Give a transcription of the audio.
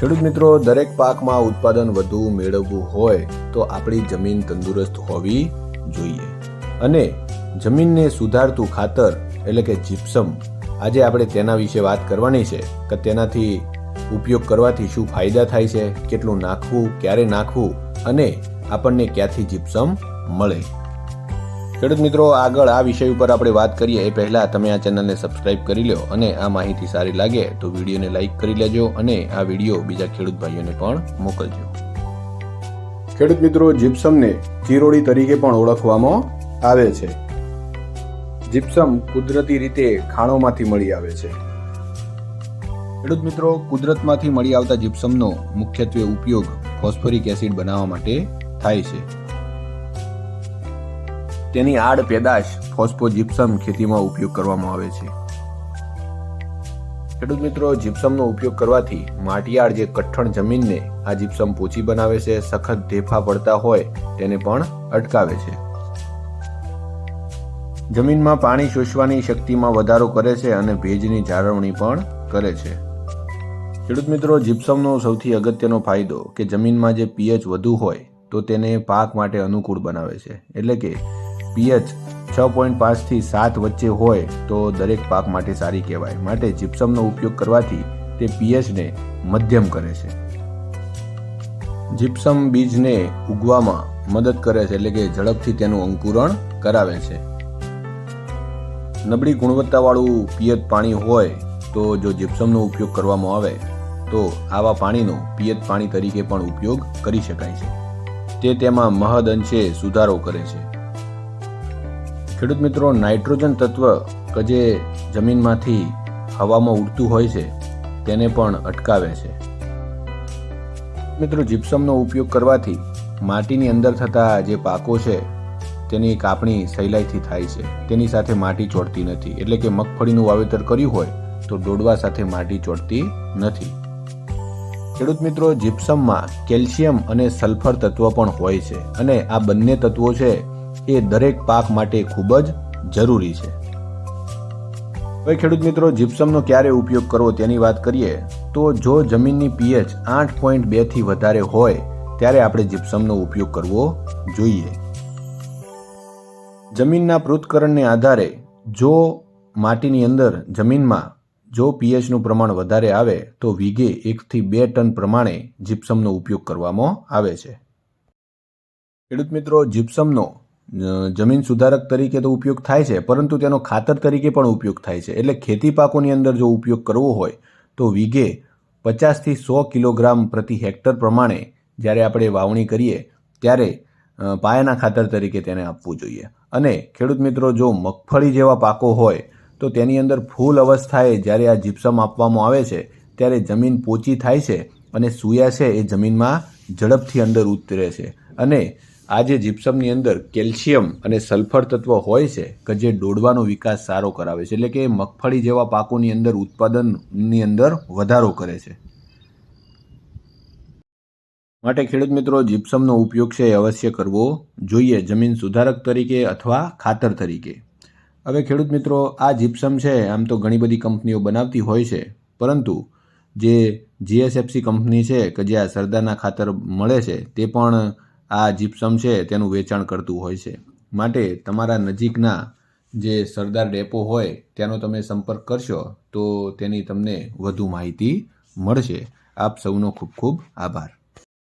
ખેડૂત મિત્રો, દરેક પાકમાં ઉત્પાદન વધુ મેળવવું હોય તો આપણી જમીન તંદુરસ્ત હોવી જોઈએ. અને જમીનને સુધારતું ખાતર, એટલે કે જીપ્સમ આજે આપણે તેના વિશે વાત કરવાની છે કે તેનાથી ઉપયોગ કરવાથી શું ફાયદા થાય છે, કેટલું નાખવું, ક્યારે નાખવું અને આપણને ક્યાંથી જીપ્સમ મળે. ખેડૂત મિત્રો આગળ આ વિષય ઉપર આપણે વાત કરીએ. એ પહેલાં તમે આ ચેનલને સબસ્ક્રાઇબ કરી લો અને આ માહિતી સારી લાગે તો વિડીયોને લાઇક કરી લેજો અને આ વીડિયો બીજા ખેડૂત ભાઈઓને પણ મોકલજો. ખેડૂત મિત્રો જીપ્સમને ચીરોડી તરીકે પણ ઓળખવામાં આવે છે. જીપ્સમ કુદરતી રીતે ખાણોમાંથી મળી આવે છે. ખેડૂત મિત્રો કુદરતમાંથી મળી આવતા જીપ્સમનો મુખ્યત્વે ઉપયોગ ફોસ્ફોરિક એસિડ બનાવવા માટે થાય છે. તેની આડ પેદાશ ફોસ્ફોજિપ્સમ ખેતીમાં ઉપયોગ કરવામાં આવે છે. ખેડૂત મિત્રો, જીપ્સમનો ઉપયોગ કરવાથી માટીયાળ જે કઠણ જમીનને આ જીપ્સમ પોચી બનાવે છે, સખત ઢેફા પડતા હોય તેને પણ અટકાવે છે. જમીનમાં પાણી શોષવાની શક્તિમાં વધારો કરે છે અને ભેજની જાળવણી પણ કરે છે. ખેડૂત મિત્રો, જીપ્સમનો સૌથી અગત્યનો ફાયદો કે જમીનમાં જે પીએચ વધુ હોય તો તેને પાક માટે અનુકૂળ બનાવે છે. એટલે કે પીએચ છ પોઈન્ટ પાંચથી સાત વચ્ચે હોય તો દરેક પાક માટે સારી કહેવાય. માટે જીપ્સમનો ઉપયોગ કરવાથી તે પીએચને મધ્યમ કરે છે. જીપ્સમ બીજને ઉગવામાં મદદ કરે છે એટલે કે ઝડપથી તેનું અંકુરણ કરાવે છે. નબળી ગુણવત્તાવાળું પિયત પાણી હોય તો જો જીપ્સમનો ઉપયોગ કરવામાં આવે તો આવા પાણીનો પિયત પાણી તરીકે પણ ઉપયોગ કરી શકાય છે. તે તેમાં મહદ અંશે સુધારો કરે છે. ખેડૂત મિત્રો, નાઇટ્રોજન તત્વ કે જે જમીનમાંથી હવામાં ઉડતું હોય છે, તેને પણ અટકાવે છે. મિત્રો જીપ્સમનો ઉપયોગ કરવાથી માટીની અંદર થતા જે પાકો છે, તેની કાપણી સહેલાઈથી થાય છે. તેની સાથે માટી ચોડતી નથી. એટલે કે મગફળીનું વાવેતર કર્યું હોય, તો ડોડવા સાથે માટી ચોડતી નથી. ખેડૂત મિત્રો જીપ્સમમાં કેલ્શિયમ અને સલ્ફર તત્વ પણ હોય છે. અને આ બંને તત્વો છે એ દરેક પાક માટે ખૂબ જ જરૂરી છે. હવે ખેડૂત મિત્રો જીપ્સમનો ક્યારે ઉપયોગ કરવો તેની વાત કરીએ, તો જો જમીનની પીએચ આઠ પોઈન્ટ બેથી વધારે હોય, ત્યારે આપણે જીપ્સમનો ઉપયોગ કરવો જોઈએ. જમીનના પૃથ્થકરણને આધારે જો માટીની અંદર જમીનમાં જો પીએચનું પ્રમાણ વધારે આવે, તો વીઘે એકથી બે ટન પ્રમાણે જીપ્સમનો ઉપયોગ કરવામાં આવે છે. ખેડૂત મિત્રો જીપ્સમનો જમીન સુધારક તરીકે તો ઉપયોગ થાય છે, પરંતુ તેનો ખાતર તરીકે પણ ઉપયોગ થાય છે. એટલે ખેતી પાકોની અંદર જો ઉપયોગ કરવો હોય, તો વીઘે પચાસથી સો કિલોગ્રામ પ્રતિ હેક્ટર પ્રમાણે જ્યારે આપણે વાવણી કરીએ, ત્યારે પાયાના ખાતર તરીકે તેને આપવું જોઈએ. અને ખેડૂત મિત્રો, જો મગફળી જેવા પાકો હોય, તો તેની અંદર ફૂલ અવસ્થાએ જ્યારે આ જીપ્સમ આપવામાં આવે છે, ત્યારે જમીન પોચી થાય છે અને સૂયા છે એ જમીનમાં ઝડપથી અંદર ઉતરે છે. અને આ જે જીપ્સમની અંદર કેલ્શિયમ અને સલ્ફર તત્વ હોય છે કે જે ડોડવાનો વિકાસ સારો કરાવે છે. એટલે કે મગફળી જેવા પાકોની અંદર ઉત્પાદનની અંદર વધારો કરે છે. માટે ખેડૂત મિત્રો જીપ્સમનો ઉપયોગ છે એ અવશ્ય કરવો જોઈએ જમીન સુધારક તરીકે અથવા ખાતર તરીકે. હવે ખેડૂત મિત્રો, આ જીપ્સમ છે, આમ તો ઘણી બધી કંપનીઓ બનાવતી હોય છે, પરંતુ જે જીએસએફસી કંપની છે કે જે આ સરદારના ખાતર મળે છે, તે પણ આ જીપ્સમ છે, તેનું વેચાણ કરતું હોય છે. માટે તમારા નજીકના જે સરદાર ડેપો હોય તેનો તમે સંપર્ક કરશો, તો તેની તમને વધુ માહિતી મળશે. આપ સૌનો ખૂબ ખૂબ આભાર.